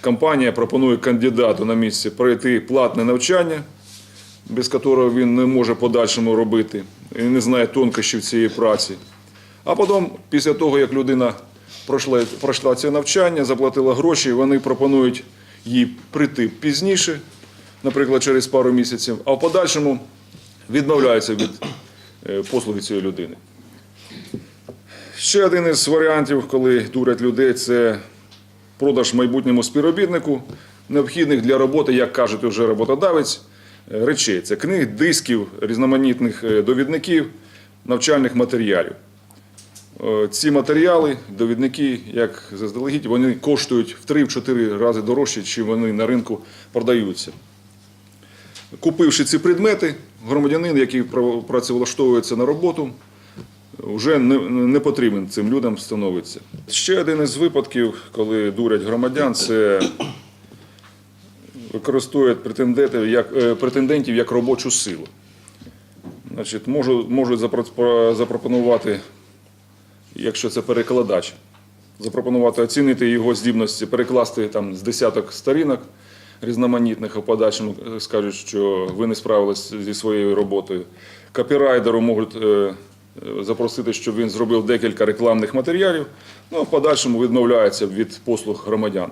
компанія пропонує кандидату на місці пройти платне навчання, без якого він не може подальшому робити і не знає тонкощів цієї праці. А потім, після того, як людина пройшла, пройшла це навчання, заплатила гроші, вони пропонують їй прийти пізніше, наприклад, через пару місяців, а в подальшому відмовляються від е, послуги цієї людини. Ще один із варіантів, коли дурять людей, це продаж майбутньому співробітнику необхідних для роботи, як кажуть вже роботодавець, е, речей. Це книг, дисків, різноманітних е, довідників, навчальних матеріалів. Е, Ці матеріали, довідники, як заздалегідь, вони коштують в 3-4 рази дорожче, ніж вони на ринку продаються. Купивши ці предмети, громадянин, який працевлаштовується на роботу, вже не, не потрібен цим людям становиться. Ще один із випадків, коли дурять громадян, це використовують претендентів як, е, претендентів як робочу силу. Значить, можуть, можуть запропонувати, якщо це перекладач, запропонувати оцінити його здібності, перекласти там з десяток сторінок різноманітних, а подальшому е, скажуть, що ви не справились зі своєю роботою. Копірайдеру можуть е, запросити, щоб він зробив декілька рекламних матеріалів, ну а в подальшому відмовляється від послуг громадян.